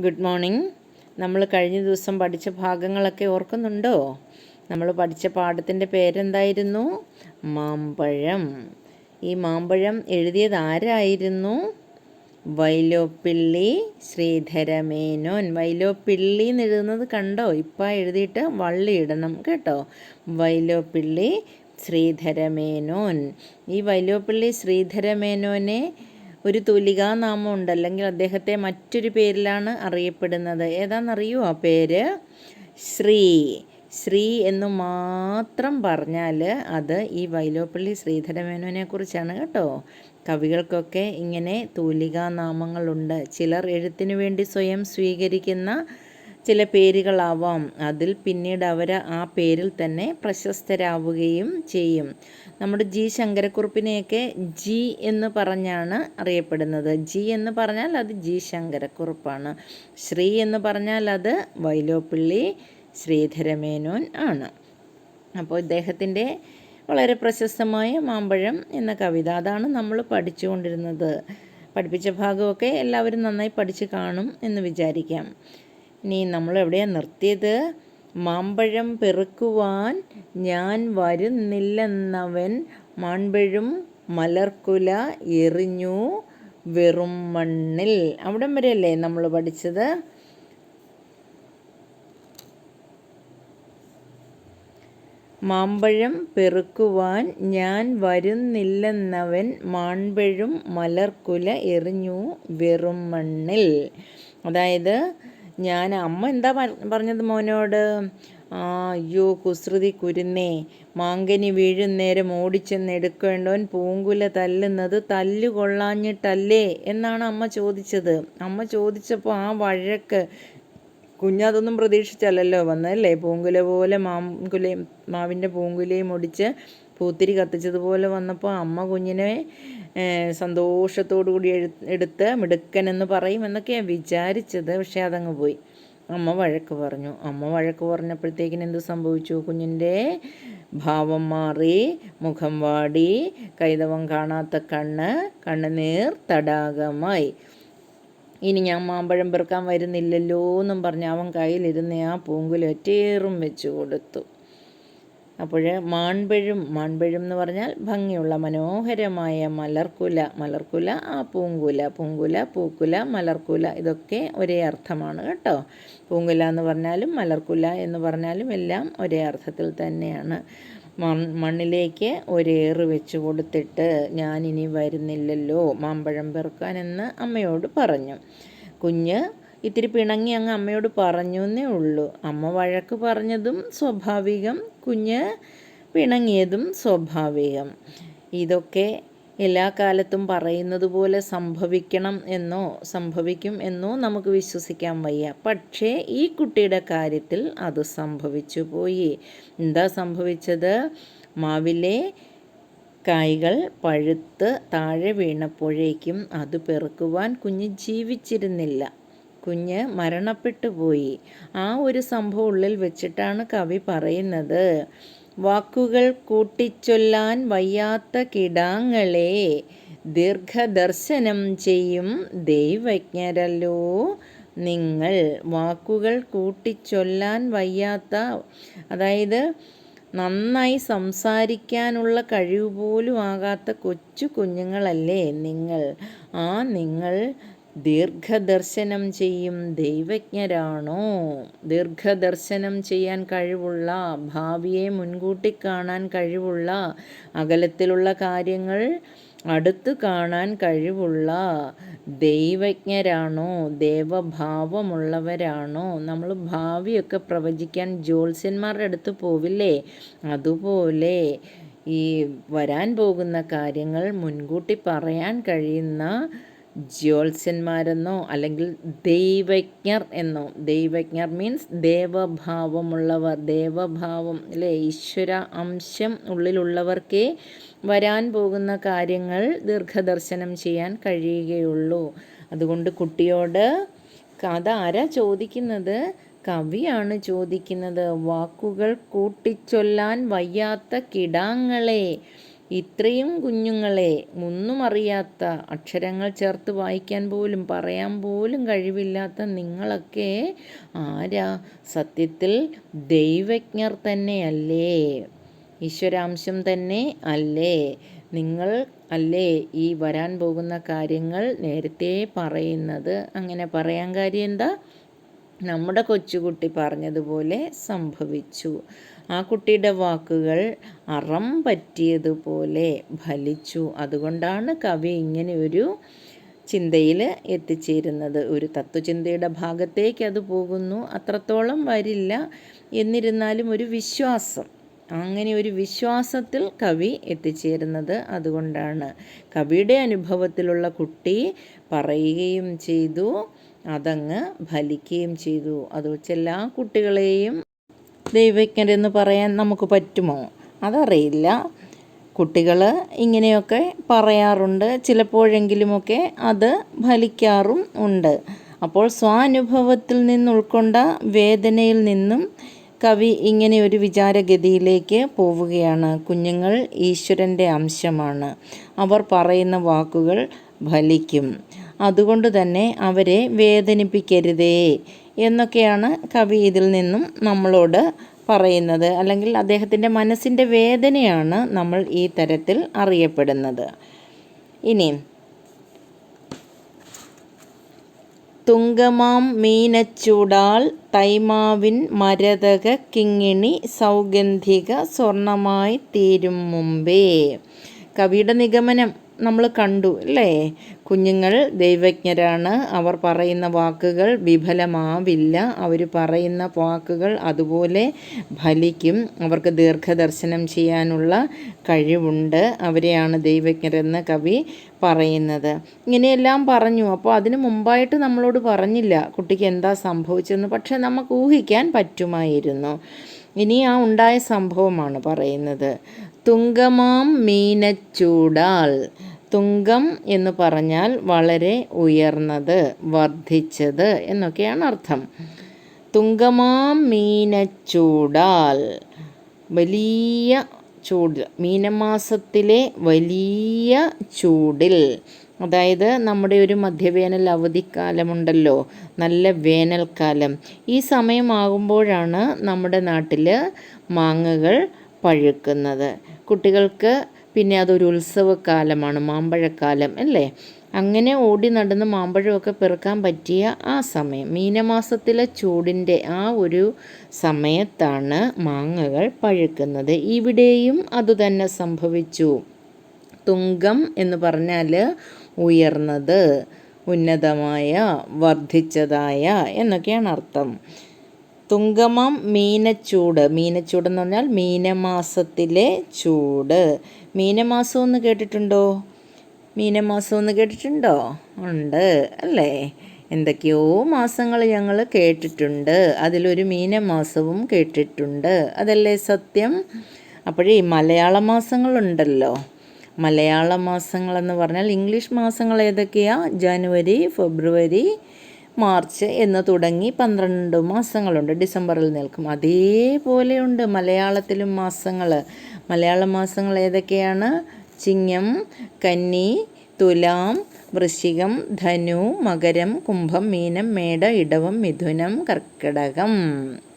Good morning. നമ്മൾ കഴിഞ്ഞ ദിവസം പഠിച്ച ഭാഗങ്ങളൊക്കെ ഓർക്കുന്നുണ്ടോ? നമ്മൾ പഠിച്ച പാഠത്തിന്റെ പേരെന്തായിരുന്നു? മാമ്പഴം. ഈ മാമ്പഴം എഴുതിയത് ആരായിരുന്നു? വൈലോപ്പിള്ളി ശ്രീധരമേനോൻ വൈലോപ്പിള്ളി എന്ന് എഴുതുന്നത് കണ്ടോ? ഇപ്പം എഴുതിയിട്ട് വള്ളി ഇടണം കേട്ടോ. വൈലോപ്പിള്ളി ശ്രീധരമേനോൻ ഈ വൈലോപ്പിള്ളി ശ്രീധരമേനോനെ ഒരു തുലികാനാമം ഉണ്ട്. അല്ലെങ്കിൽ അദ്ദേഹത്തെ മറ്റൊരു പേരിലാണ് അറിയപ്പെടുന്നത്. ഏതാണെന്നറിയോ ആ പേര്? ശ്രീ. ശ്രീ എന്ന് മാത്രം പറഞ്ഞാൽ അത് ഈ വൈലോപ്പള്ളി ശ്രീധരമേനോനെ കുറിച്ചാണ് കേട്ടോ. കവികൾക്കൊക്കെ ഇങ്ങനെ തൂലികാനാമങ്ങളുണ്ട്. ചിലർ എഴുത്തിനു വേണ്ടി സ്വയം സ്വീകരിക്കുന്ന ചില പേരുകളാവാം. അതിൽ പിന്നീട് അവർ ആ പേരിൽ തന്നെ പ്രശസ്തരാവുകയും ചെയ്യും. നമ്മുടെ ജി ശങ്കരക്കുറുപ്പിനെയൊക്കെ ജി എന്ന് പറഞ്ഞാണ് അറിയപ്പെടുന്നത്. ജി എന്ന് പറഞ്ഞാൽ അത് ജി ശങ്കരക്കുറുപ്പാണ്. ശ്രീ എന്ന് പറഞ്ഞാൽ അത് വൈലോപ്പിള്ളി ശ്രീധരമേനോൻ ആണ്. അപ്പോൾ ഇദ്ദേഹത്തിന്റെ വളരെ പ്രശസ്തമായ മാമ്പഴം എന്ന കവിത അതാണ് നമ്മൾ പഠിച്ചുകൊണ്ടിരുന്നത്. പഠിപ്പിച്ച ഭാഗമൊക്കെ എല്ലാവരും നന്നായി പഠിച്ച് കാണും എന്ന് വിചാരിക്കാം. ഇനി നമ്മൾ എവിടെയാണ് നിർത്തിയത്? മാമ്പഴം പെറുക്കുവാൻ ഞാൻ വരുന്നില്ലെന്നവൻ മാൺപഴും മലർക്കുല എറിഞ്ഞു വെറും മണ്ണിൽ. അവിടം വരെയല്ലേ നമ്മൾ പഠിച്ചത്? മാമ്പഴം പെറുക്കുവാൻ ഞാൻ വരുന്നില്ലെന്നവൻ മാൺപഴും മലർക്കുല എറിഞ്ഞു വെറും മണ്ണിൽ. അതായത് ഞാൻ അമ്മ എന്താ പറഞ്ഞത് മോനോട്? ആ അയ്യോ കുസൃതി കുരുന്നേ മാങ്കനി വീഴുന്നേരം ഓടിച്ചെന്ന് എടുക്കേണ്ടവൻ പൂങ്കുല തല്ലുന്നത് തല്ലു കൊള്ളാഞ്ഞിട്ടല്ലേ എന്നാണ് അമ്മ ചോദിച്ചത്. അമ്മ ചോദിച്ചപ്പോൾ ആ വഴക്ക് കുഞ്ഞതൊന്നും പ്രതീക്ഷിച്ചല്ലല്ലോ. വന്നല്ലേ പൂങ്കുല പോലെ മാങ്കുലയും മാവിന്റെ പൂങ്കുലയും ഒടിച്ച് പൂത്തിരി കത്തിച്ചതുപോലെ വന്നപ്പോൾ അമ്മ കുഞ്ഞിനെ സന്തോഷത്തോടു കൂടി എടുത്ത് മിടുക്കനെന്ന് പറയും എന്നൊക്കെയാണ് വിചാരിച്ചത്. പക്ഷേ അതങ്ങ് പോയി. അമ്മ വഴക്ക് പറഞ്ഞു. അമ്മ വഴക്ക് പറഞ്ഞപ്പോഴത്തേക്കിന് എന്ത് സംഭവിച്ചു? കുഞ്ഞിന്റെ ഭാവം മാറി മുഖം വാടി കൈതവം കാണാത്ത കണ്ണ് കണ്ണുനീർ തടാകമായി. ഇനി ഞാൻ മാമ്പഴം പെറുക്കാൻ വരുന്നില്ലല്ലോ എന്നും പറഞ്ഞ് അവൻ കയ്യിലിരുന്ന് ആ പൂങ്കുലൊറ്റേറും വെച്ചു കൊടുത്തു. അപ്പോൾ മാൺപഴും മാൺപഴും എന്ന് പറഞ്ഞാൽ ഭംഗിയുള്ള മനോഹരമായ മലർക്കുല മലർക്കുല ആ പൂങ്കുല പൂങ്കുല പൂക്കുല മലർക്കുല ഇതൊക്കെ ഒരേ അർത്ഥമാണ് കേട്ടോ. പൂങ്കുല എന്ന് പറഞ്ഞാലും മലർക്കുല എന്ന് പറഞ്ഞാലും എല്ലാം ഒരേ അർത്ഥത്തിൽ തന്നെയാണ്. മണ്ണിലേക്ക് ഒരേറ് വെച്ച് കൊടുത്തിട്ട് ഞാനിനി വരുന്നില്ലല്ലോ മാമ്പഴം പെറുക്കാനെന്ന് അമ്മയോട് പറഞ്ഞു. കുഞ്ഞ് ഇത്തിരി പിണങ്ങി അങ്ങ് അമ്മയോട് പറഞ്ഞു എന്നേ ഉള്ളൂ. അമ്മ വഴക്ക് പറഞ്ഞതും സ്വാഭാവികം കുഞ്ഞ് പിണങ്ങിയതും സ്വാഭാവികം. ഇതൊക്കെ എല്ലാ കാലത്തും പറയുന്നത് പോലെ സംഭവിക്കണം എന്നോ സംഭവിക്കും എന്നോ നമുക്ക് വിശ്വസിക്കാൻ വയ്യ. പക്ഷേ ഈ കുട്ടിയുടെ കാര്യത്തിൽ അത് സംഭവിച്ചു പോയി. എന്താ സംഭവിച്ചത്? മാവിലെ കായ്കൾ പഴുത്ത് താഴെ വീണപ്പോഴേക്കും അത് പെറുക്കുവാൻ കുഞ്ഞ് ജീവിച്ചിരുന്നില്ല. കുഞ്ഞ് മരണപ്പെട്ടു പോയി. ആ ഒരു സംഭവം ഉള്ളിൽ വെച്ചിട്ടാണ് കവി പറയുന്നത്. വാക്കുകൾ കൂട്ടിച്ചൊല്ലാൻ വയ്യാത്ത കിടാങ്ങളെ ദീർഘദർശനം ചെയ്യും ദൈവജ്ഞരല്ലോ. നിങ്ങൾ വാക്കുകൾ കൂട്ടിച്ചൊല്ലാൻ വയ്യാത്ത അതായത് നന്നായി സംസാരിക്കാനുള്ള കഴിവ് പോലും ആകാത്ത കൊച്ചു കുഞ്ഞുങ്ങളല്ലേ നിങ്ങൾ. ആ നിങ്ങൾ ദീർഘദർശനം ചെയ്യും ദൈവജ്ഞരാണോ? ദീർഘദർശനം ചെയ്യാൻ കഴിവുള്ള ഭാവിയെ മുൻകൂട്ടി കാണാൻ കഴിവുള്ള അകലത്തിലുള്ള കാര്യങ്ങൾ അടുത്തു കാണാൻ കഴിവുള്ള ദൈവജ്ഞരാണോ? ദേവഭാവമുള്ളവരാണോ? നമ്മൾ ഭാവിയൊക്കെ പ്രവചിക്കാൻ ജ്യോത്സ്യന്മാരുടെ അടുത്ത് പോവില്ലേ? അതുപോലെ ഈ വരാൻ പോകുന്ന കാര്യങ്ങൾ മുൻകൂട്ടി പറയാൻ കഴിയുന്ന ജ്യോത്സ്യന്മാരെന്നോ അല്ലെങ്കിൽ ദൈവജ്ഞർ എന്നോ ദൈവജ്ഞർ മീൻസ് ദേവഭാവമുള്ളവർ ദേവഭാവം അല്ലേ ഈശ്വര അംശം ഉള്ളിലുള്ളവർക്കേ വരാൻ പോകുന്ന കാര്യങ്ങൾ ദീർഘദർശനം ചെയ്യാൻ കഴിയുകയുള്ളൂ. അതുകൊണ്ട് കുട്ടിയോട് അതാരാ ചോദിക്കുന്നത്? കവിയാണ് ചോദിക്കുന്നത്. വാക്കുകൾ കൂട്ടിച്ചൊല്ലാൻ വയ്യാത്ത കിടാങ്ങളെ. ഇത്രയും കുഞ്ഞുങ്ങളെ ഒന്നും അറിയാത്ത അക്ഷരങ്ങൾ ചേർത്ത് വായിക്കാൻ പോലും പറയാൻ പോലും കഴിവില്ലാത്ത നിങ്ങളൊക്കെ ആരാ? സത്യത്തിൽ ദൈവജ്ഞർ തന്നെയല്ലേ? ഈശ്വരാംശം തന്നെ അല്ലേ? നിങ്ങൾ അല്ലേ ഈ വരാൻ പോകുന്ന കാര്യങ്ങൾ നേരത്തെ പറയുന്നത്? അങ്ങനെ പറയാൻ കാര്യം എന്താ? നമ്മുടെ കൊച്ചുകുട്ടി പറഞ്ഞതുപോലെ സംഭവിച്ചു. ആ കുട്ടിയുടെ വാക്കുകൾ അറം പറ്റിയതുപോലെ ഫലിച്ചു. അതുകൊണ്ടാണ് കവി ഇങ്ങനെ ഒരു ചിന്തയിൽ എത്തിച്ചേരുന്നത്. ഒരു തത്വചിന്തയുടെ ഭാഗത്തേക്ക് അത് പോകുന്നു. അത്രത്തോളം വരില്ല. എന്നിരുന്നാലും ഒരു വിശ്വാസം. അങ്ങനെ ഒരു വിശ്വാസത്തിൽ കവി എത്തിച്ചേരുന്നത് അതുകൊണ്ടാണ്. കവിയുടെ അനുഭവത്തിലുള്ള കുട്ടി പറയുകയും ചെയ്തു. അതങ്ങ് ഫലിക്കുകയും ചെയ്തു. അത് വെച്ച് എല്ലാ കുട്ടികളെയും ദൈവജ്ഞരെന്ന് പറയാൻ നമുക്ക് പറ്റുമോ? അതറിയില്ല. കുട്ടികൾ ഇങ്ങനെയൊക്കെ പറയാറുണ്ട്. ചിലപ്പോഴെങ്കിലുമൊക്കെ അത് ഫലിക്കാറും ഉണ്ട്. അപ്പോൾ സ്വാനുഭവത്തിൽ നിന്ന് ഉൾക്കൊണ്ട വേദനയിൽ നിന്നും കവി ഇങ്ങനെ ഒരു വിചാരഗതിയിലേക്ക് പോവുകയാണ്. കുഞ്ഞുങ്ങൾ ഈശ്വരന്റെ അംശമാണ്. അവർ പറയുന്ന വാക്കുകൾ ഫലിക്കും. അതുകൊണ്ട് തന്നെ അവരെ വേദനിപ്പിക്കരുതേ. എന്നൊക്കെയാണ് കവി ഇതിൽ നിന്നും നമ്മളോട് പറയുന്നത്. അല്ലെങ്കിൽ അദ്ദേഹത്തിന്റെ മനസ്സിന്റെ വേദനയാണ് നമ്മൾ ഈ തരത്തിൽ അറിയപ്പെടുന്നത്. ഇനി തുങ്കമാം മീനച്ചൂടാൽ തൈമാവിൻ മരതക കിങ്ങിണി സൗഗന്ധിക സ്വർണമായി തീരും മുമ്പേ. കവിയുടെ നിഗമനം നമ്മൾ കണ്ടു അല്ലേ? കുഞ്ഞുങ്ങൾ ദൈവജ്ഞരാണ്. അവർ പറയുന്ന വാക്കുകൾ വിഫലമാവില്ല. അവർ പറയുന്ന വാക്കുകൾ അതുപോലെ ഫലിക്കും. അവർക്ക് ദീർഘദർശനം ചെയ്യാനുള്ള കഴിവുണ്ട്. അവരെയാണ് ദൈവജ്ഞരെന്ന് കവി പറയുന്നത്. ഇങ്ങനെയെല്ലാം പറഞ്ഞു. അപ്പോൾ അതിന് മുമ്പായിട്ട് നമ്മളോട് പറഞ്ഞില്ല കുട്ടിക്ക് എന്താ സംഭവിച്ചതെന്ന് പക്ഷേ നമുക്ക് ഊഹിക്കാൻ പറ്റുമായിരുന്നു. ഇനി ആ ഉണ്ടായ സംഭവമാണ് പറയുന്നത്. തുങ്കമാം മീനച്ചൂടാൽ. തുങ്കം എന്ന് പറഞ്ഞാൽ വളരെ ഉയർന്നത് വർദ്ധിച്ചത് എന്നൊക്കെയാണ് അർത്ഥം. തുങ്കമാം മീനച്ചൂടാൽ. വലിയ ചൂട് മീനമാസത്തിലെ വലിയ ചൂടിൽ. അതായത് നമ്മുടെ ഒരു മധ്യവേനൽ അവധിക്കാലമുണ്ടല്ലോ നല്ല വേനൽക്കാലം. ഈ സമയമാകുമ്പോഴാണ് നമ്മുടെ നാട്ടിൽ മാങ്ങകൾ പഴുക്കുന്നത്. കുട്ടികൾക്ക് പിന്നെ അതൊരു ഉത്സവകാലമാണ് മാമ്പഴക്കാലം അല്ലേ? അങ്ങനെ ഓടി നടന്ന് മാമ്പഴമൊക്കെ പെറുക്കാൻ പറ്റിയ ആ സമയം മീനമാസത്തിലെ ചൂടിന്റെ ആ ഒരു സമയത്താണ് മാങ്ങകൾ പഴുക്കുന്നത്. ഇവിടെയും അതുതന്നെ സംഭവിച്ചു. തുങ്കം എന്ന് പറഞ്ഞാൽ ഉയർന്നത് ഉന്നതമായ വർദ്ധിച്ചതായ എന്നൊക്കെയാണ് അർത്ഥം. തുങ്കമം മീനച്ചൂട്. മീനച്ചൂട് എന്ന് പറഞ്ഞാൽ മീനമാസത്തിലെ ചൂട്. മീനമാസം എന്ന് കേട്ടിട്ടുണ്ടോ? മീനമാസം എന്ന് കേട്ടിട്ടുണ്ടോ? ഉണ്ട് അല്ലേ? എന്തൊക്കെയോ മാസങ്ങൾ ഞങ്ങൾ കേട്ടിട്ടുണ്ട്. അതിലൊരു മീനമാസവും കേട്ടിട്ടുണ്ട്. അതല്ലേ സത്യം? അപ്പോഴേ മലയാള മാസങ്ങളുണ്ടല്ലോ. മലയാള മാസങ്ങളെന്ന് പറഞ്ഞാൽ ഇംഗ്ലീഷ് മാസങ്ങൾ ഏതൊക്കെയാണ് ജനുവരി ഫെബ്രുവരി മാർച്ച് എന്ന് തുടങ്ങി പന്ത്രണ്ട് മാസങ്ങളുണ്ട്. ഡിസംബറിൽ നിൽക്കും. അതേപോലെയുണ്ട് മലയാളത്തിലും മാസങ്ങൾ. മലയാള മാസങ്ങൾ ഏതൊക്കെയാണ്? ചിങ്ങം കന്നി തുലാം വൃശ്ചികം ധനു മകരം കുംഭം മീനം മേട ഇടവം മിഥുനം കർക്കിടകം.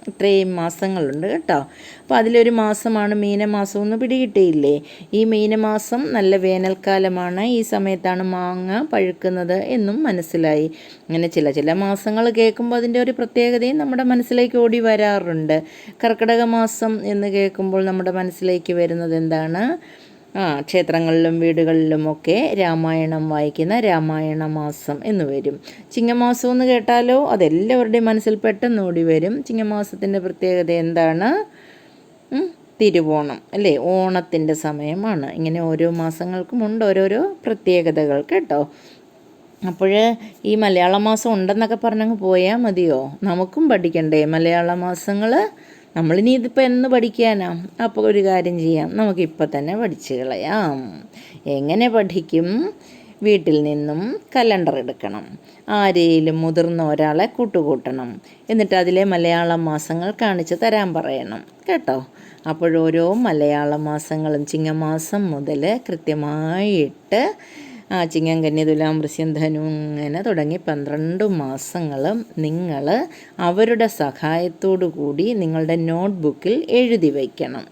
ഇത്രയും മാസങ്ങളുണ്ട് കേട്ടോ. അപ്പോൾ അതിലൊരു മാസമാണ് മീനമാസം എന്ന് പിടികിട്ടിയില്ലേ? ഈ മീനമാസം നല്ല വേനൽക്കാലമാണ്. ഈ സമയത്താണ് മാങ്ങ പഴുക്കുന്നത് എന്നും മനസ്സിലായി. അങ്ങനെ ചില ചില മാസങ്ങൾ കേൾക്കുമ്പോൾ അതിന്റെ ഒരു പ്രത്യേകതയും നമ്മുടെ മനസ്സിലേക്ക് ഓടി വരാറുണ്ട്. കർക്കിടക മാസം എന്ന് കേൾക്കുമ്പോൾ നമ്മുടെ മനസ്സിലേക്ക് വരുന്നത് എന്താണ്? ആ ക്ഷേത്രങ്ങളിലും വീടുകളിലും ഒക്കെ രാമായണം വായിക്കുന്ന രാമായണ മാസം എന്ന് വരും. ചിങ്ങമാസം എന്ന് കേട്ടാലോ? അതെല്ലാവരുടെയും മനസ്സിൽ പെട്ടെന്ന് ഓടി വരും. ചിങ്ങമാസത്തിന്റെ പ്രത്യേകത എന്താണ്? തിരുവോണം അല്ലേ? ഓണത്തിന്റെ സമയമാണ്. ഇങ്ങനെ ഓരോ മാസങ്ങൾക്കും ഉണ്ട് ഓരോരോ പ്രത്യേകതകൾ കേട്ടോ. അപ്പോൾ ഈ മലയാള മാസം ഉണ്ടെന്നൊക്കെ പറഞ്ഞങ്ങ് പോയാൽ മതിയോ? നമുക്കും പഠിക്കണ്ടേ മലയാള മാസങ്ങൾ നമ്മളിനി ഇതിപ്പോൾ എന്ന് പഠിക്കാനാ? അപ്പോൾ ഒരു കാര്യം ചെയ്യാം. നമുക്കിപ്പോൾ തന്നെ പഠിച്ചു കളയാം. എങ്ങനെ പഠിക്കും? വീട്ടിൽ നിന്നും കലണ്ടർ എടുക്കണം. ആരെയും മുതിർന്ന ഒരാളെ കൂട്ടുകൂട്ടണം. എന്നിട്ട് അതിലെ മലയാള മാസങ്ങൾ കാണിച്ചു തരാൻ പറയണം. കേട്ടോ? അപ്പോഴോരോ മലയാള മാസങ്ങളും ചിങ്ങമാസം മുതൽ കൃത്യമായിട്ട് ആ ചിങ്ങം കന്യ തുലാം വൃശ്യം തുടങ്ങി പന്ത്രണ്ട് മാസങ്ങളും നിങ്ങൾ അവരുടെ സഹായത്തോടു കൂടി നിങ്ങളുടെ നോട്ട്ബുക്കിൽ എഴുതി വയ്ക്കണം.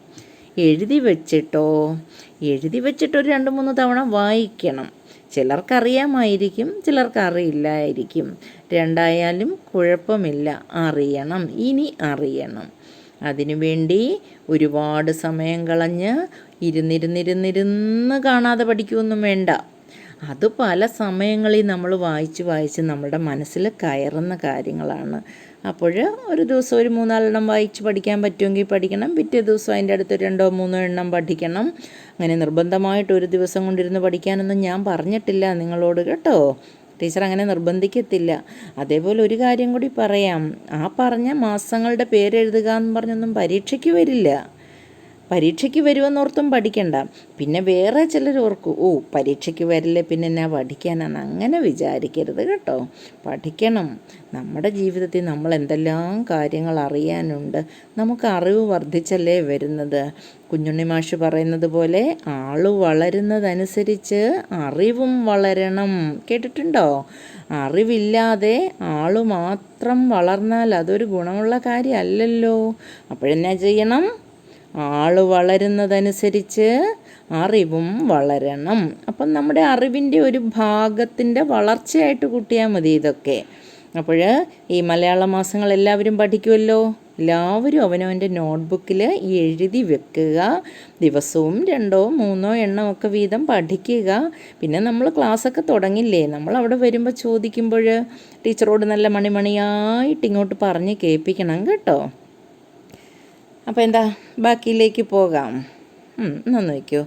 എഴുതി വെച്ചിട്ടോ? എഴുതി വെച്ചിട്ട് ഒരു രണ്ട് മൂന്ന് തവണ വായിക്കണം. ചിലർക്കറിയാമായിരിക്കും ചിലർക്കറിയില്ലായിരിക്കും. രണ്ടായാലും കുഴപ്പമില്ല അറിയണം ഇനി അറിയണം. അതിനുവേണ്ടി ഒരുപാട് സമയം കളഞ്ഞ് ഇരുന്നിരുന്നിരുന്നിരുന്ന് കാണാതെ പഠിക്കുമൊന്നും വേണ്ട. അത് പല സമയങ്ങളിൽ നമ്മൾ വായിച്ച് വായിച്ച് നമ്മുടെ മനസ്സിൽ കയറുന്ന കാര്യങ്ങളാണ്. അപ്പോൾ ഒരു ദിവസം ഒരു മൂന്നാലെണ്ണം വായിച്ച് പഠിക്കാൻ പറ്റുമെങ്കിൽ പഠിക്കണം. പിറ്റേ ദിവസം അതിന്റെ അടുത്ത് രണ്ടോ മൂന്നോ എണ്ണം പഠിക്കണം. അങ്ങനെ നിർബന്ധമായിട്ട് ഒരു ദിവസം കൊണ്ടിരുന്ന് പഠിക്കാനൊന്നും ഞാൻ പറഞ്ഞിട്ടില്ല നിങ്ങളോട് കേട്ടോ. ടീച്ചർ അങ്ങനെ നിർബന്ധിക്കത്തില്ല. അതേപോലെ ഒരു കാര്യം കൂടി പറയാം. ആ പറഞ്ഞ മാസങ്ങളുടെ പേരെഴുതുക എന്ന് പറഞ്ഞൊന്നും പരീക്ഷയ്ക്ക് വരില്ല. പരീക്ഷയ്ക്ക് വരുമെന്നോർത്തും പഠിക്കണ്ട. പിന്നെ വേറെ ചിലർ ഓർക്കും ഓ പരീക്ഷയ്ക്ക് വരില്ലേ പിന്നെ എന്നാ പഠിക്കാനാണ്? അങ്ങനെ വിചാരിക്കരുത് കേട്ടോ. പഠിക്കണം. നമ്മുടെ ജീവിതത്തിൽ നമ്മൾ എന്തെല്ലാം കാര്യങ്ങൾ അറിയാനുണ്ട്. നമുക്ക് അറിവ് വർദ്ധിച്ചല്ലേ വരുന്നത്. കുഞ്ഞുണ്ണി മാഷ് പറയുന്നത് പോലെ ആൾ വളരുന്നതനുസരിച്ച് അറിവും വളരണം. കേട്ടിട്ടുണ്ടോ? അറിവില്ലാതെ ആൾ മാത്രം വളർന്നാൽ അതൊരു ഗുണമുള്ള കാര്യമല്ലല്ലോ. അപ്പോഴെന്നാ ചെയ്യണം? ആൾ വളരുന്നതനുസരിച്ച് അറിവും വളരണം. അപ്പം നമ്മുടെ അറിവിന്റെ ഒരു ഭാഗത്തിന്റെ വളർച്ചയായിട്ട് കൂട്ടിയാൽ മതി ഇതൊക്കെ. അപ്പോൾ ഈ മലയാള മാസങ്ങൾ എല്ലാവരും പഠിക്കുമല്ലോ എല്ലാവരും അവനവന്റെ നോട്ട്ബുക്കിൽ എഴുതി വെക്കുക. ദിവസവും രണ്ടോ മൂന്നോ എണ്ണമൊക്കെ വീതം പഠിക്കുക. പിന്നെ നമ്മൾ ക്ലാസ്സൊക്കെ തുടങ്ങില്ലേ? നമ്മൾ അവിടെ വരുമ്പോൾ ചോദിക്കുമ്പോൾ ടീച്ചറോട് നല്ല മണിമണിയായിട്ട് ഇങ്ങോട്ട് പറഞ്ഞ് കേൾപ്പിക്കണം കേട്ടോ. അപ്പോൾ എന്താ ബാക്കിയിലേക്ക് പോകാം. ഒന്ന് വയ്ക്കൂ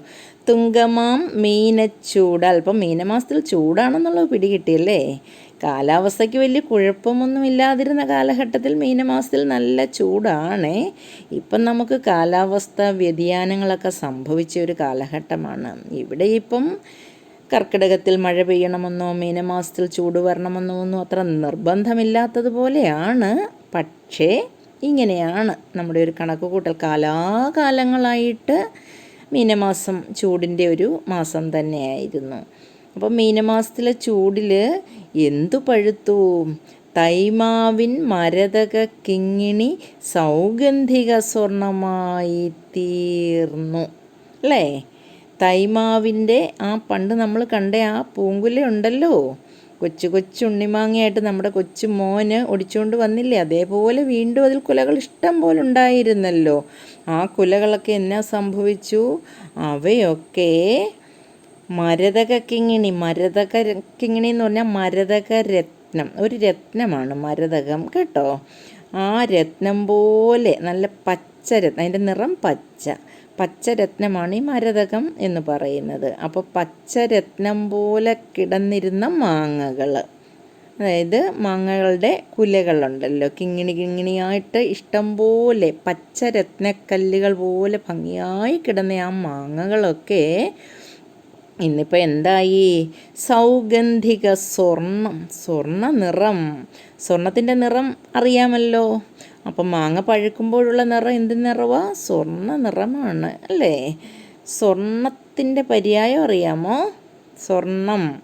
തുങ്കമാം മീനച്ചൂട്. അല്പം മീനമാസത്തിൽ ചൂടാണെന്നുള്ളത് പിടികിട്ടിയല്ലേ കാലാവസ്ഥയ്ക്ക് വലിയ കുഴപ്പമൊന്നും ഇല്ലാതിരുന്ന കാലഘട്ടത്തിൽ മീനമാസത്തിൽ നല്ല ചൂടാണേ. ഇപ്പം നമുക്ക് കാലാവസ്ഥ വ്യതിയാനങ്ങളൊക്കെ സംഭവിച്ച ഒരു കാലഘട്ടമാണ്. ഇവിടെ ഇപ്പം കർക്കിടകത്തിൽ മഴ പെയ്യണമെന്നോ മീനമാസത്തിൽ ചൂട് വരണമെന്നോ ഒന്നും അത്ര നിർബന്ധമില്ലാത്തതുപോലെയാണ്. പക്ഷേ ഇങ്ങനെയാണ് നമ്മുടെ ഒരു കണക്ക് കൂട്ടൽ കാലാകാലങ്ങളായിട്ട് മീനമാസം ചൂടിന്റെ ഒരു മാസം തന്നെയായിരുന്നു. അപ്പം മീനമാസത്തിലെ ചൂടിൽ എന്തു പഴുത്തു? തൈമാവിൻ മരതക കിങ്ങിണി സൗഗന്ധിക സ്വർണമായി തീർന്നു. അല്ലേ? തൈമാവിന്റെ ആ പണ്ട് നമ്മൾ കണ്ട ആ പൂങ്കുല ഉണ്ടല്ലോ കൊച്ചു കൊച്ചു ഉണ്ണിമാങ്ങയായിട്ട് നമ്മുടെ കൊച്ചു മോന് ഒടിച്ചുകൊണ്ട് വന്നില്ലേ? അതേപോലെ വീണ്ടും അതിൽ കുലകൾ ഇഷ്ടം പോലെ ഉണ്ടായിരുന്നല്ലോ. ആ കുലകളൊക്കെ എന്നാ സംഭവിച്ചു? അവയൊക്കെ മരതക കിങ്ങിണി മരതക കിങ്ങിണി എന്ന് പറഞ്ഞാൽ മരതക രത്നം ഒരു രത്നമാണ് മരതകം കേട്ടോ? ആ രത്നം പോലെ നല്ല പച്ച രത്നം. അതിന്റെ നിറം പച്ച. പച്ചരത്നമാണ് ഈ മരതകം എന്ന് പറയുന്നത്. അപ്പോൾ പച്ചരത്നം പോലെ കിടന്നിരുന്ന മാങ്ങകൾ അതായത് മാങ്ങകളുടെ കുലകളുണ്ടല്ലോ. കിങ്ങിണി കിങ്ങിണിയായിട്ട് ഇഷ്ടം പോലെ പച്ചരത്നക്കല്ലുകൾ പോലെ ഭംഗിയായി കിടന്ന ആ മാങ്ങകളൊക്കെ ഇന്നിപ്പോൾ എന്തായി? സൗഗന്ധിക സ്വർണം. സ്വർണ നിറം സ്വർണത്തിന്റെ നിറം അറിയാമല്ലോ. അപ്പം മാങ്ങ പഴുക്കുമ്പോഴുള്ള നിറം എന്ത് നിറവാ? സ്വർണ നിറമാണ് അല്ലേ? സ്വർണത്തിന്റെ പര്യായം അറിയാമോ? സ്വർണം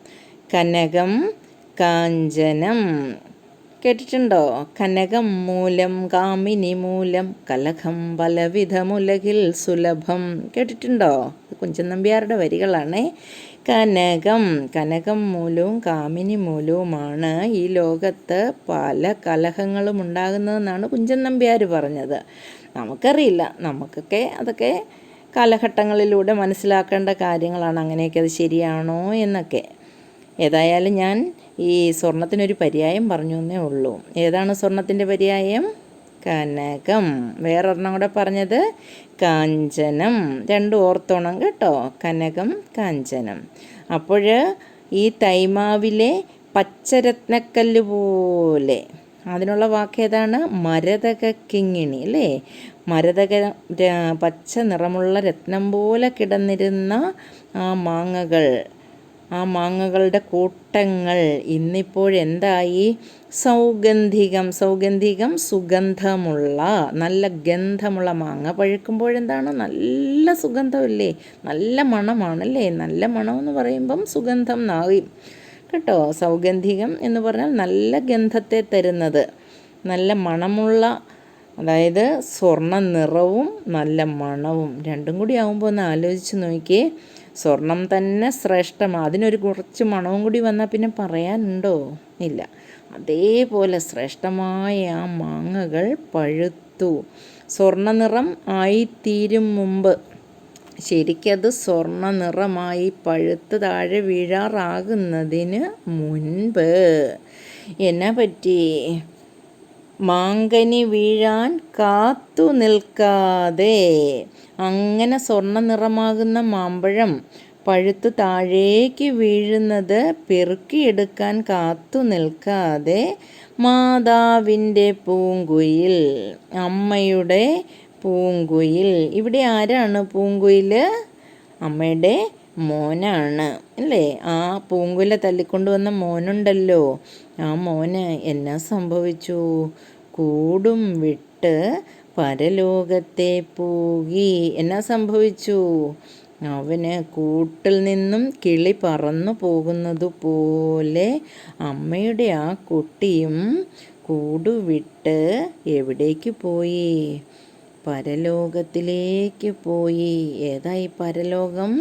കനകം കാഞ്ചനം. കേട്ടിട്ടുണ്ടോ? കനകം മൂലം കാമിനി മൂലം കലഹം പലവിധമുലകിൽ സുലഭം. കേട്ടിട്ടുണ്ടോ? കുഞ്ചൻ നമ്പ്യാരുടെ വരികളാണേ. കനകം. കനകം മൂലവും കാമിനി മൂലവുമാണ് ഈ ലോകത്ത് പല കലഹങ്ങളും ഉണ്ടാകുന്നതെന്നാണ് കുഞ്ചൻ നമ്പ്യാർ പറഞ്ഞത്. നമുക്കറിയില്ല. നമുക്കൊക്കെ അതൊക്കെ കാലഘട്ടങ്ങളിലൂടെ മനസ്സിലാക്കേണ്ട കാര്യങ്ങളാണ്. അങ്ങനെയൊക്കെ അത് ശരിയാണോ എന്നൊക്കെ. ഏതായാലും ഞാൻ ഈ സ്വർണത്തിനൊരു പര്യായം പറഞ്ഞു എന്നേ ഉള്ളൂ. ഏതാണ് സ്വർണത്തിന്റെ പര്യായം? കനകം. വേറൊരെണ്ണം കൂടെ പറഞ്ഞത് കാഞ്ചനം. രണ്ട് ഓർത്തോണം കേട്ടോ. കനകം കാഞ്ചനം. അപ്പോൾ ഈ തൈമാവിലെ പച്ചരത്നക്കല്ല് പോലെ. അതിനുള്ള വാക്ക് ഏതാണ് മരതക കിങ്ങിണി അല്ലേ? മരതക പച്ച നിറമുള്ള രത്നം പോലെ കിടന്നിരുന്ന ആ മാങ്ങകൾ. ആ മാങ്ങകളുടെ കൂട്ടങ്ങൾ ഇന്നിപ്പോഴെന്തായി സൗഗന്ധികം സൗഗന്ധികം സുഗന്ധമുള്ള നല്ല ഗന്ധമുള്ള മാങ്ങ പഴുക്കുമ്പോഴെന്താണ് നല്ല സുഗന്ധമല്ലേ? നല്ല മണമാണല്ലേ? നല്ല മണമെന്ന് പറയുമ്പം സുഗന്ധം നാവി കേട്ടോ? സൗഗന്ധികം എന്ന് പറഞ്ഞാൽ നല്ല ഗന്ധത്തെ തരുന്നത്. നല്ല മണമുള്ള അതായത് സ്വർണ നിറവും നല്ല മണവും. രണ്ടും കൂടി ആകുമ്പോൾ ഒന്ന് ആലോചിച്ച് നോക്കിയേ. സ്വർണം തന്നെ ശ്രേഷ്ഠമാണ് അതിനൊരു കുറച്ച് മണവും കൂടി വന്നാൽ പിന്നെ പറയാനുണ്ടോ? ഇല്ല. അതേപോലെ ശ്രേഷ്ഠമായ ആ മാങ്ങകൾ പഴുത്തു. സ്വർണ നിറം ആയിത്തീരും മുമ്പ്. ശരിക്കത് സ്വർണ നിറമായി പഴുത്ത് താഴെ വീഴാറാകുന്നതിന് മുൻപ്. എന്നാ പറ്റി? മാങ്കനി വീഴാൻ കാത്തു നിൽക്കാതെ. അങ്ങനെ സ്വർണ നിറമാകുന്ന മാമ്പഴം പഴുത്ത് താഴേക്ക് വീഴുന്നത് പെറുക്കിയെടുക്കാൻ കാത്തു നിൽക്കാതെ മാതാവിന്റെ പൂങ്കുയിൽ അമ്മയുടെ പൂങ്കുയിൽ. ഇവിടെ ആരാണ് പൂങ്കുയിൽ അമ്മയുടെ മോനാണ്. അല്ലേ? ആ പൂങ്കുല തല്ലിക്കൊണ്ടുവന്ന മോനുണ്ടല്ലോ. ആ മോന് എന്നാ സംഭവിച്ചു? കൂടും വിട്ട് പരലോകത്തെ പൂകി. എന്നാ സംഭവിച്ചു? അവന് കൂട്ടിൽ നിന്നും കിളി പറന്നു പോകുന്നത് പോലെ അമ്മയുടെ ആ കുട്ടിയും കൂടുവിട്ട് എവിടേക്ക് പോയി? പരലോകത്തിലേക്ക് പോയി. ഏതായി പരലോകം?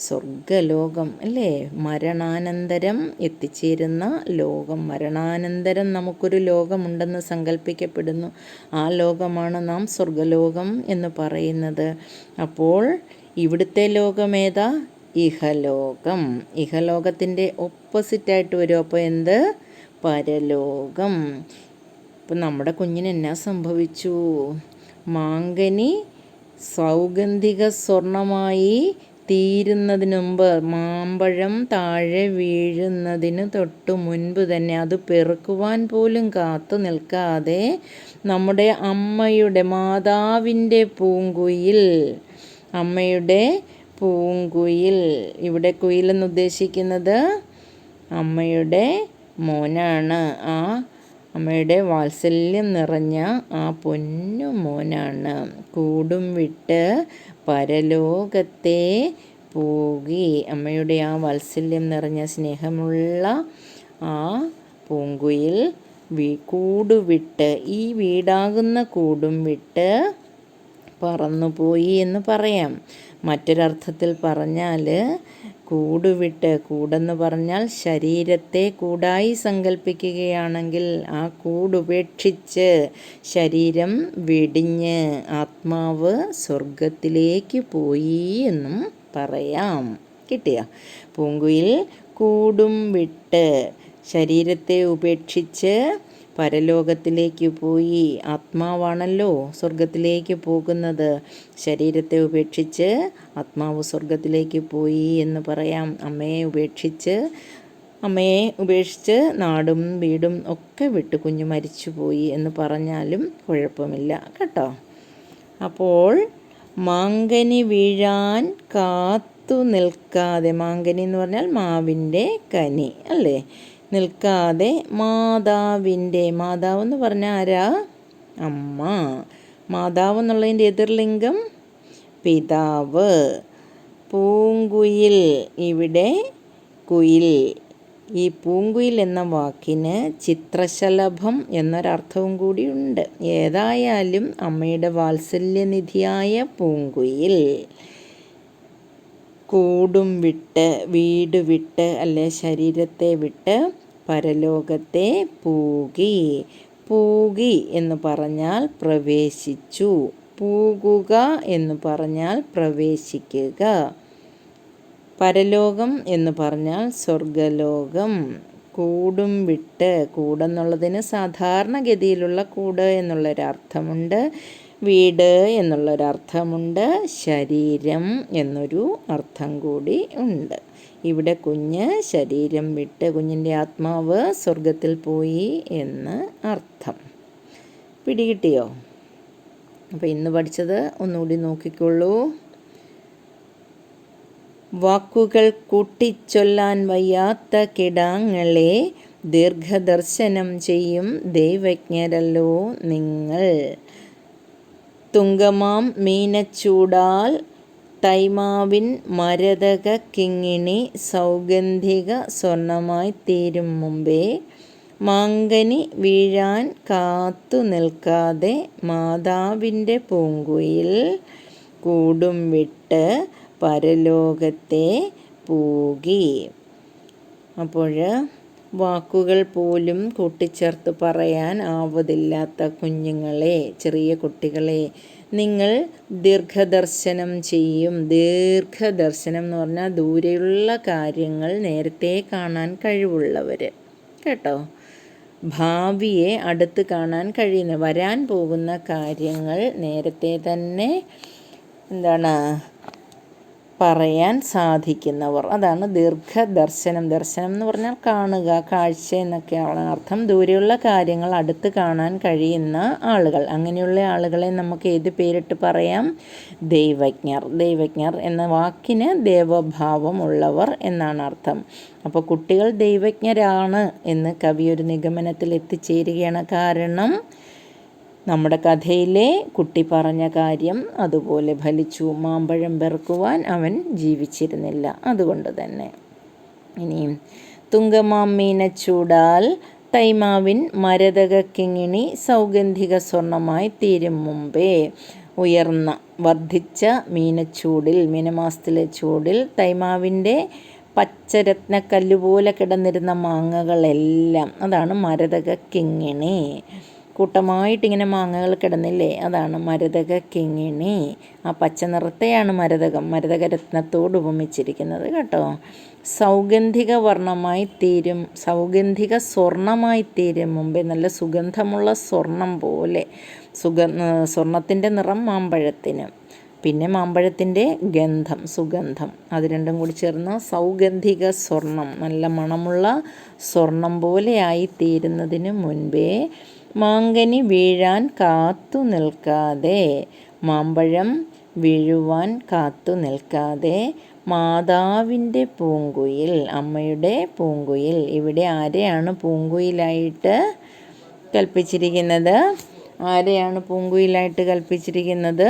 സ്വർഗലോകം അല്ലേ? മരണാനന്തരം എത്തിച്ചേരുന്ന ലോകം മരണാനന്തരം നമുക്കൊരു ലോകമുണ്ടെന്ന് സങ്കല്പിക്കപ്പെടുന്നു ആ ലോകമാണ് നാം സ്വർഗലോകം എന്ന് പറയുന്നത്. അപ്പോൾ ഇവിടുത്തെ ലോകമേതാ ഇഹലോകം. ഇഹലോകത്തിന്റെ ഓപ്പോസിറ്റായിട്ട് വരും. അപ്പോൾ എന്ത്? പരലോകം. ഇപ്പം നമ്മുടെ കുഞ്ഞിന് എന്നാ സംഭവിച്ചു? മാങ്കനി സൗഗന്ധിക സ്വർണമായി തീരുന്നതിന് മുമ്പ് മാമ്പഴം താഴെ വീഴുന്നതിന് തൊട്ടു മുൻപ് തന്നെ അത് പെറുക്കുവാൻ പോലും കാത്തു നിൽക്കാതെ നമ്മുടെ അമ്മയുടെ മാതാവിന്റെ പൂങ്കുയിൽ അമ്മയുടെ പൂങ്കുയിൽ ഇവിടെ കുയിലെന്ന് ഉദ്ദേശിക്കുന്നത് അമ്മയുടെ മോനാണ്. ആ അമ്മയുടെ വാത്സല്യം നിറഞ്ഞ ആ പൊന്നു മോനാണ്. കൂടും വിട്ട് പരലോകത്തെ പോകി. അമ്മയുടെ ആ വാത്സല്യം നിറഞ്ഞ സ്നേഹമുള്ള ആ പൂങ്കുയിൽ കൂടുവിട്ട് ഈ വീടാകുന്ന കൂടും വിട്ട് പറന്നുപോയി എന്ന് പറയാം. മറ്റൊരർത്ഥത്തിൽ പറഞ്ഞാൽ കൂടുവിട്ട് കൂടെന്ന് പറഞ്ഞാൽ ശരീരത്തെ കൂടായി സങ്കല്പിക്കുകയാണെങ്കിൽ ആ കൂടുപേക്ഷിച്ച് ശരീരം വെടിഞ്ഞ് ആത്മാവ് സ്വർഗത്തിലേക്ക് പോയി എന്നും പറയാം. കിട്ടിയ. പൂങ്കുയിൽ കൂടും വിട്ട് ശരീരത്തെ ഉപേക്ഷിച്ച് പരലോകത്തിലേക്ക് പോയി. ആത്മാവാണല്ലോ സ്വർഗത്തിലേക്ക് പോകുന്നത്. ശരീരത്തെ ഉപേക്ഷിച്ച് ആത്മാവ് സ്വർഗത്തിലേക്ക് പോയി എന്ന് പറയാം. അമ്മയെ ഉപേക്ഷിച്ച് അമ്മയെ ഉപേക്ഷിച്ച് നാടും വീടും ഒക്കെ വിട്ട് കുഞ്ഞു മരിച്ചുപോയി എന്ന് പറഞ്ഞാലും കുഴപ്പമില്ല. കേട്ടോ? അപ്പോൾ മാങ്കനി വീഴാൻ കാത്തു നിൽക്കാതെ മാങ്കനി എന്ന് പറഞ്ഞാൽ മാവിന്റെ കനി അല്ലേ? നിൽക്കാതെ മാതാവിന്റെ മാതാവ് എന്ന് പറഞ്ഞാൽ ആരാ? അമ്മ. മാതാവ് എന്നുള്ളതിന്റെ എതിർലിംഗം പിതാവ്. പൂങ്കുയിൽ ഇവിടെ കുയിൽ. ഈ പൂങ്കുയിൽ എന്ന വാക്കിന് ചിത്രശലഭം എന്നൊരർത്ഥവും കൂടിയുണ്ട്. ഏതായാലും അമ്മയുടെ വാത്സല്യനിധിയായ പൂങ്കുയിൽ കൂടും വിട്ട് വീട് വിട്ട് അല്ലെ ശരീരത്തെ വിട്ട് പരലോകത്തെ പൂകി പൂകി എന്ന് പറഞ്ഞാൽ പ്രവേശിച്ചു. പൂകുക എന്ന് പറഞ്ഞാൽ പ്രവേശിക്കുക. പരലോകം എന്ന് പറഞ്ഞാൽ സ്വർഗലോകം കൂടും വിട്ട് കൂടെന്നുള്ളതിന് സാധാരണഗതിയിലുള്ള കൂട് എന്നുള്ളൊരർത്ഥമുണ്ട്. വീട് എന്നുള്ളൊരർത്ഥമുണ്ട്. ശരീരം എന്നൊരു അർത്ഥം കൂടി ഉണ്ട്. ഇവിടെ കുഞ്ഞ് ശരീരം വിട്ട് കുഞ്ഞിന്റെ ആത്മാവ് സ്വർഗത്തിൽ പോയി എന്ന് അർത്ഥം. പിടികിട്ടിയോ? അപ്പോൾ ഇന്ന് പഠിച്ചത് ഒന്നുകൂടി നോക്കിക്കൊള്ളൂ. വാക്കുകൾ കൂട്ടിച്ചൊല്ലാൻ വയ്യാത്ത കിടാങ്ങളെ ദീർഘദർശനം ചെയ്യും ദൈവജ്ഞരല്ലോ നിങ്ങൾ. തുങ്കമാം മീനച്ചൂടാൽ തൈമാവിൻ മരതക കിങ്ങിണി സൗഗന്ധിക സ്വർണമായി തീരും മുമ്പേ മാങ്കനി വീഴാൻ കാത്തു നിൽക്കാതെ മാതാവിന്റെ പൂങ്കുയിൽ കൂടും വിട്ട് പരലോകത്തെ പൂകി. അപ്പോൾ വാക്കുകൾ പോലും കൂട്ടിച്ചേർത്ത് പറയാൻ ആവതില്ലാത്ത കുഞ്ഞുങ്ങളെ ചെറിയ കുട്ടികളെ നിങ്ങൾ ദീർഘദർശനം ചെയ്യും. ദീർഘദർശനം എന്ന് പറഞ്ഞാൽ ദൂരെയുള്ള കാര്യങ്ങൾ നേരത്തെ കാണാൻ കഴിവുള്ളവർ കേട്ടോ? ഭാവിയെ അടുത്ത് കാണാൻ കഴിയുന്ന വരാൻ പോകുന്ന കാര്യങ്ങൾ നേരത്തെ തന്നെ എന്താണ് പറയാൻ സാധിക്കുന്നവർ. അതാണ് ദീർഘദർശനം. ദർശനം എന്ന് പറഞ്ഞാൽ കാണുക കാഴ്ച എന്നൊക്കെയാണ് അർത്ഥം. ദൂരെയുള്ള കാര്യങ്ങൾ അടുത്ത് കാണാൻ കഴിയുന്ന ആളുകൾ. അങ്ങനെയുള്ള ആളുകളെ നമുക്ക് ഏത് പേരിട്ട് പറയാം? ദൈവജ്ഞർ. ദൈവജ്ഞർ എന്ന വാക്കിന് ദേവഭാവം ഉള്ളവർ എന്നാണ് അർത്ഥം. അപ്പോൾ കുട്ടികൾ ദൈവജ്ഞരാണ് എന്ന് കവി ഒരു നിഗമനത്തിൽ എത്തിച്ചേരുകയാണ്. കാരണം നമ്മുടെ കഥയിലെ കുട്ടി പറഞ്ഞ കാര്യം അതുപോലെ ഫലിച്ചു മാമ്പഴം പെറുക്കുവാൻ അവൻ ജീവിച്ചിരുന്നില്ല. അതുകൊണ്ട് തന്നെ. ഇനിയും തുങ്കമാമ്മീനച്ചൂടാൽ തൈമാവിൻ മരതക കിങ്ങിണി സൗഗന്ധിക സ്വർണമായി തീരും മുമ്പേ ഉയർന്ന വർദ്ധിച്ച മീനച്ചൂടിൽ മീനമാസത്തിലെ ചൂടിൽ തൈമാവിന്റെ പച്ചരത്നക്കല്ലുപോലെ കിടന്നിരുന്ന മാങ്ങകളെല്ലാം അതാണ് മരതക കിങ്ങിണി കൂട്ടമായിട്ട് ഇങ്ങനെ മാങ്ങകൾ കിടന്നില്ലേ? അതാണ് മരതക കിങ്ങിണി. ആ പച്ച നിറത്തെയാണ് മരതകം. മരതക രത്നത്തോട് ഉപമിച്ചിരിക്കുന്നത് കേട്ടോ. സൗഗന്ധിക വർണമായി തീരും സൗഗന്ധിക സ്വർണമായി തീരും. മുമ്പേ നല്ല സുഗന്ധമുള്ള സ്വർണം പോലെ. സുഗ സ്വർണത്തിന്റെ നിറം മാമ്പഴത്തിന്. പിന്നെ മാമ്പഴത്തിന്റെ ഗന്ധം സുഗന്ധം. അത് രണ്ടും കൂടി ചേർന്ന് സൗഗന്ധിക സ്വർണം. നല്ല മണമുള്ള സ്വർണം പോലെയായി തീരുന്നതിന് മുൻപേ മാങ്കനി വീഴാൻ കാത്തു നിൽക്കാതെ മാമ്പഴം വീഴുവാൻ കാത്തു നിൽക്കാതെ മാതാവിന്റെ പൂങ്കുയിൽ അമ്മയുടെ പൂങ്കുയിൽ ഇവിടെ ആരെയാണ് പൂങ്കുയിലായിട്ട് കൽപ്പിച്ചിരിക്കുന്നത്? ആരെയാണ് പൂങ്കുയിലായിട്ട് കൽപ്പിച്ചിരിക്കുന്നത്?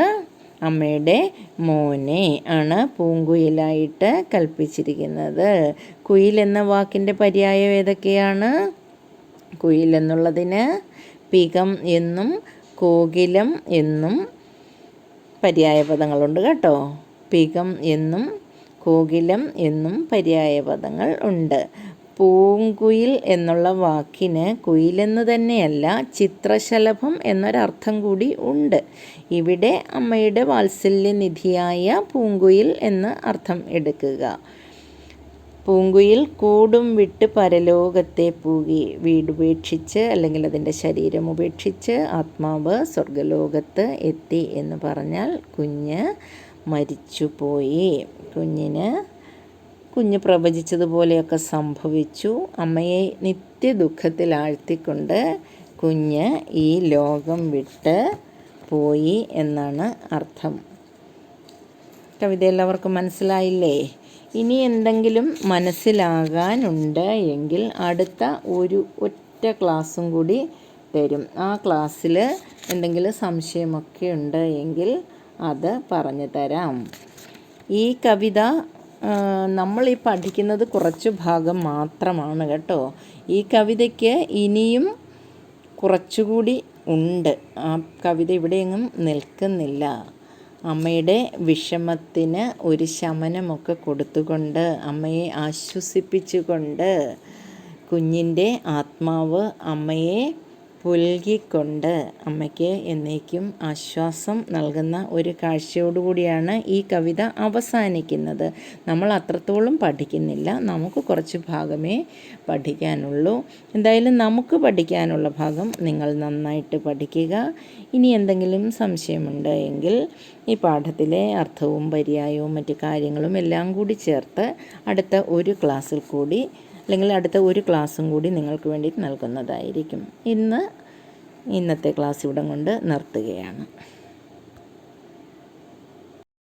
അമ്മയുടെ മോനെ ആണ് പൂങ്കുയിലായിട്ട് കൽപ്പിച്ചിരിക്കുന്നത്. കുയിൽ എന്ന വാക്കിന്റെ പര്യായം ഏതൊക്കെയാണ്? കുയിൽ എന്നുള്ളതിന് പികം എന്നും കോകിലം എന്നും പര്യായപദങ്ങളുണ്ട് കേട്ടോ. പികം എന്നും കോകിലം എന്നും പര്യായപദങ്ങൾ ഉണ്ട്. പൂങ്കുയിൽ എന്നുള്ള വാക്കിന് കുയിലെന്ന് തന്നെയല്ല ചിത്രശലഭം എന്നൊരർത്ഥം കൂടി ഉണ്ട്. ഇവിടെ അമ്മയുടെ വാത്സല്യനിധിയായ പൂങ്കുയിൽ എന്ന് അർത്ഥം എടുക്കുക. പൂങ്കുയിൽ കൂടും വിട്ട് പരലോകത്തെ പൂകി വീടുപേക്ഷിച്ച് അല്ലെങ്കിൽ അതിന്റെ ശരീരം ഉപേക്ഷിച്ച് ആത്മാവ് സ്വർഗലോകത്ത് എത്തി എന്ന് പറഞ്ഞാൽ കുഞ്ഞ് മരിച്ചുപോയി. കുഞ്ഞിന് കുഞ്ഞ് പ്രവചിച്ചതുപോലെയൊക്കെ സംഭവിച്ചു. അമ്മയെ നിത്യ ദുഃഖത്തിൽ ആഴ്ത്തിക്കൊണ്ട് കുഞ്ഞ് ഈ ലോകം വിട്ട് പോയി എന്നാണ് അർത്ഥം. കവിത എല്ലാവർക്കും മനസ്സിലായില്ലേ? ഇനി എന്തെങ്കിലും മനസ്സിലാകാനുണ്ട് എങ്കിൽ അടുത്ത ഒരു ഒറ്റ ക്ലാസ്സും കൂടി തരും. ആ ക്ലാസ്സിൽ എന്തെങ്കിലും സംശയമൊക്കെ ഉണ്ട് എങ്കിൽ അത് പറഞ്ഞു തരാം. ഈ കവിത നമ്മൾ ഈ പഠിക്കുന്നത് കുറച്ച് ഭാഗം മാത്രമാണ് കേട്ടോ. ഈ കവിതയ്ക്ക് ഇനിയും കുറച്ചുകൂടി ഉണ്ട്. ആ കവിത ഇവിടെയെങ്ങും നിൽക്കുന്നില്ല. അമ്മയുടെ വിഷമത്തിന് ഒരു ശമനമൊക്കെ കൊടുത്തുകൊണ്ട് അമ്മയെ ആശ്വസിപ്പിച്ചുകൊണ്ട് കുഞ്ഞിന്റെ ആത്മാവ് അമ്മയെ പുൽകിക്കൊണ്ട് അമ്മയ്ക്ക് എന്നേക്കും ആശ്വാസം നൽകുന്ന ഒരു കാഴ്ചയോടുകൂടിയാണ് ഈ കവിത അവസാനിക്കുന്നത്. നമ്മൾ അത്രത്തോളം പഠിക്കുന്നില്ല. നമുക്ക് കുറച്ച് ഭാഗമേ പഠിക്കാനുള്ളൂ. എന്തായാലും നമുക്ക് പഠിക്കാനുള്ള ഭാഗം നിങ്ങൾ നന്നായിട്ട് പഠിക്കുക. ഇനി എന്തെങ്കിലും സംശയമുണ്ട് എങ്കിൽ ഈ പാഠത്തിലെ അർത്ഥവും പര്യായവും മറ്റു കാര്യങ്ങളും എല്ലാം കൂടി ചേർത്ത് അടുത്ത ഒരു ക്ലാസ്സിൽ കൂടി അല്ലെങ്കിൽ അടുത്ത ഒരു ക്ലാസ്സും കൂടി നിങ്ങൾക്ക് വേണ്ടി നൽകുന്നതായിരിക്കും. ഇന്ന് ഇന്നത്തെ ക്ലാസ് ഇവിടം കൊണ്ട് നിർത്തുകയാണ്.